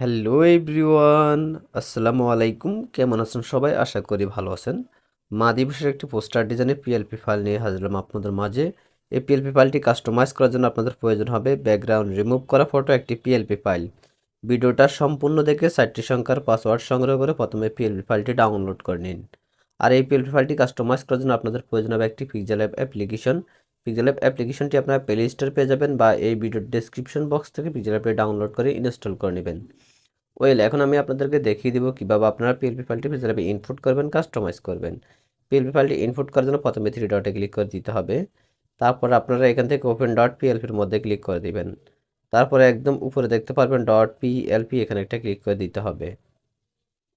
Hello everyone, আসসালামু আলাইকুম। কেমন আছেন সবাই? আশা করি ভালো আছেন। মা দিবসের একটি পোস্টার ডিজাইনের পিএলপি ফাইল নিয়ে হাজির আপনাদের মাঝে। এই পিএলপি ফাইলটি কাস্টমাইজ করার জন্য আপনাদের প্রয়োজন হবে ব্যাকগ্রাউন্ড রিমুভ করা ফটো একটি পিএলপি ফাইল ভিডিওটা সম্পূর্ণ দেখে চারটি সংখ্যার পাসওয়ার্ড সংগ্রহ করে প্রথমে পিএলপি ফাইলটি ডাউনলোড করে নিন। আর এই পিএলপি ফাইলটি কাস্টমাইজ করার জন্য আপনাদের প্রয়োজন হবে একটি Pixel app application Pixel app অ্যাপ্লিকেশনটি আপনারা প্লে স্টোর পেয়ে যাবেন বা এই ভিডিওর ডেসক্রিপশন বক্স থেকে পিকজেল অ্যাপটি ডাউনলোড করে ইনস্টল করে নেবেন। ওয়েল এখন আমি আপনাদেরকে দেখিয়ে দেবো কীভাবে আপনারা পিএলপি ফাইলটি হিসাবে ইনপুট করবেন কাস্টমাইজ করবেন। পিএলপি ফাইলটি ইনপুট করার জন্য প্রথমে থ্রি ডটে ক্লিক করে দিতে হবে। তারপর আপনারা এখান থেকে ওপেন ডট পিএলপির মধ্যে ক্লিক করে দেবেন। তারপরে একদম উপরে দেখতে পারবেন ডট পিএলপি এখানে একটা ক্লিক করে দিতে হবে।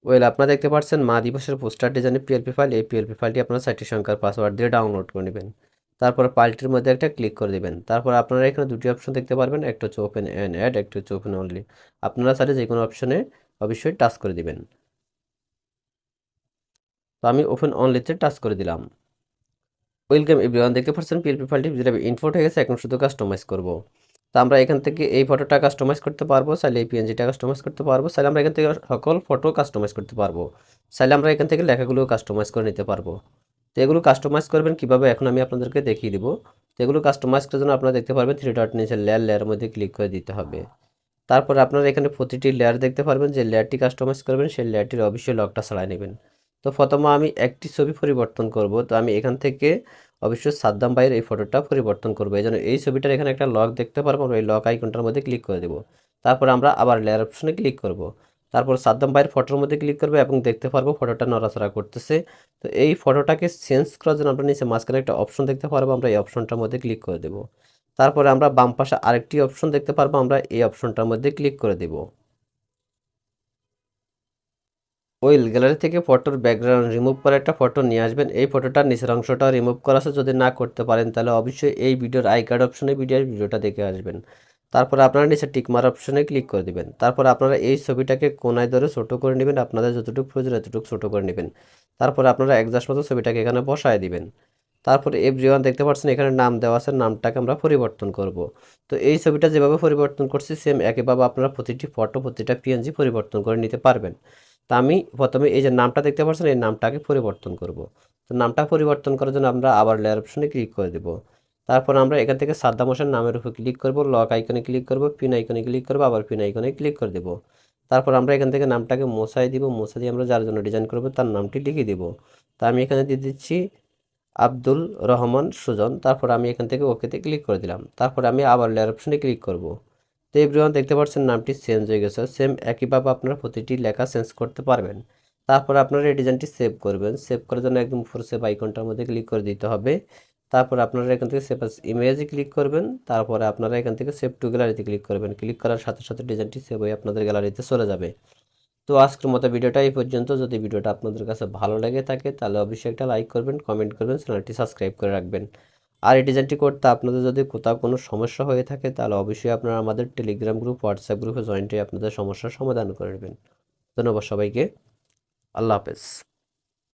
ওয়েল আপনারা দেখতে পাচ্ছেন মা দিবসের পোস্টার ডিজাইনের পিএলপি ফাইল এই পিএলপি ফাইলটি আপনারা চারটি সংখ্যার পাসওয়ার্ড দিয়ে ডাউনলোড করে নেবেন। তারপর পাল্টির মধ্যে একটা ক্লিক করে দিবেন। তারপর আপনারা এখানে দুটি অপশন দেখতে পারবেন, একটা হচ্ছে ওপেন অ্যান্ড অ্যাড একটা হচ্ছে ওপেন অনলি আপনারা চাইলে যে কোনো অপশনে অবশ্যই টাচ করে দিবেন। তো আমি ওপেন অনলিতে টাচ করে দিলাম। ওয়েলকাম এভরিওয়ান দেখতে পাচ্ছেন পিএলপি ফাইলটি যেটা ইনফোর্ট হয়ে গেছে, এখন শুধু কাস্টমাইজ করব। তো আমরা এখান থেকে এই ফটোটা কাস্টমাইজ করতে পারব, চাইলে এই পিএনজিটা কাস্টমাইজ করতে পারব, চাইলে আমরা এখান থেকে সকল ফটো কাস্টমাইজ করতে পারব। চাইলে আমরা এখান থেকে লেখাগুলো কাস্টমাইজ করে নিতে পারব। তো এগুলো কাস্টমাইজ করবেন কীভাবে এখন আমি আপনাদেরকে দেখিয়ে দিব। তো এগুলো কাস্টমাইজ করার জন্য আপনারা দেখতে পারবেন থ্রি ডট নিচে লেয়ার লেয়ারের মধ্যে ক্লিক করে দিতে হবে। তারপর আপনারা এখানে প্রতিটি লেয়ার দেখতে পারবেন যে লেয়ারটি কাস্টমাইজ করবেন, সেই লেয়ারটির অবশ্যই লকটা ছাড়াই নেবেন। তো প্রথমে আমি একটি ছবি পরিবর্তন করব। তো আমি এখান থেকে অবশ্যই সাদ্দাম ভাইয়ের এই ফটোটা পরিবর্তন করব। এই জন্য এই ছবিটার এখানে একটা লক দেখতে পারব, আমরা এই লক আইকনটার মধ্যে ক্লিক করে দেবো। তারপর আমরা আবার লেয়ার অপশনে ক্লিক করব। তারপর সাদ্দাম ভাইয়ের ফটোর মধ্যে ক্লিক করবে এবং দেখতে পারব ফটোটা নড়াচড়া করতেছে। তো এই ফটোটাকে চেঞ্জ করার জন্য আমরা নিচে মাঝখানে একটা অপশন দেখতে পারব, আমরা এই অপশনটার মধ্যে ক্লিক করে দেবো। তারপরে আমরা বাম পাশে আরেকটি অপশন দেখতে পারব, আমরা এই অপশনটার মধ্যে ক্লিক করে দেব। ওয়েল গ্যালারি থেকে ফটোর ব্যাকগ্রাউন্ড রিমুভ করে একটা ফটো নিয়ে আসবেন। এই ফটোটার নিচের অংশটা রিমুভ করা আছে। যদি না করতে পারেন, তাহলে অবশ্যই এই ভিডিওর আই কার্ড অপশনে ভিডিওর ভিডিওটা দেখে আসবেন। তারপর আপনারা নিচে টিকমার অপশনে ক্লিক করে দিবেন। তারপর আপনারা এই ছবিটাকে কোনায় ধরে ছোটো করে নেবেন, আপনাদের যতটুকু প্রয়োজন এতটুকু ছোটো করে নেবেন। তারপর আপনারা একজাস্ট মতো ছবিটাকে এখানে বসায় দিবেন। তারপরে এভরিওয়ান দেখতে পাচ্ছেন এখানে নাম দেওয়া আছে, নামটাকে আমরা পরিবর্তন করব। তো এই ছবিটা যেভাবে পরিবর্তন করছি সেম একইভাবে আপনারা প্রতিটি ফটো প্রতিটা পিএনজি পরিবর্তন করে নিতে পারবেন। তা আমি প্রথমে এই যে নামটা দেখতে পাচ্ছেন, এই নামটাকে পরিবর্তন করব। তো নামটা পরিবর্তন করার জন্য আমরা আবার লেয়ার অপশনে ক্লিক করে দেব। তারপর আমরা এখান থেকে সাদ্দাম হোসেন নামের উপর ক্লিক করব লক আইকনে ক্লিক করব পিন আইকনে ক্লিক করব, আবার পিন আইকনে ক্লিক করে দেব। তারপর আমরা এখান থেকে নামটাকে মোছাই দিব, মোছা দিয়ে আমরা যার জন্য ডিজাইন করব তার নামটি লিখে দিব। তা আমি এখানে দিয়ে দিচ্ছি আব্দুল রহমান সুজন। তারপর আমি এখান থেকে ওকেতে ক্লিক করে দিলাম। তারপর আমি আবার লেয়ার অপশনে ক্লিক করব। তো এভরিওয়ান দেখতে পাচ্ছেন নামটি চেঞ্জ হয়ে গেছে। সেম একইভাবে আপনারা প্রতিটি লেখা চেঞ্জ করতে পারবেন। তারপর আপনারা এই ডিজাইনটি সেভ করবেন। সেভ করার জন্য একদম উপর সেভ আইকনটার মধ্যে ক্লিক করে দিতে হবে। তারপর আপনারা এখান থেকে সেভ ইমেজে ক্লিক করবেন, তারপরে আপনারা এখান থেকে সেভ টু গ্যালারিতে ক্লিক করবেন। ক্লিক করার সাথে সাথে ডিজাইনটি সেভ হয়ে আপনাদের গ্যালারিতে চলে যাবে। তো আজকের মতো ভিডিওটা এই পর্যন্ত। যদি ভিডিওটা আপনাদের কাছে ভালো লেগে থাকে, তাহলে অবশ্যই একটা লাইক করবেন কমেন্ট করবেন চ্যানেলটি সাবস্ক্রাইব করে রাখবেন। আর এই ডিজাইনটি করতে আপনাদের যদি কোথাও কোনো সমস্যা হয়ে থাকে, তাহলে অবশ্যই আপনারা আমাদের টেলিগ্রাম গ্রুপ হোয়াটসঅ্যাপ গ্রুপে জয়েন্টে আপনাদের সমস্যার সমাধান করে নেবেন। ধন্যবাদ সবাইকে। আল্লাহ হাফেজ।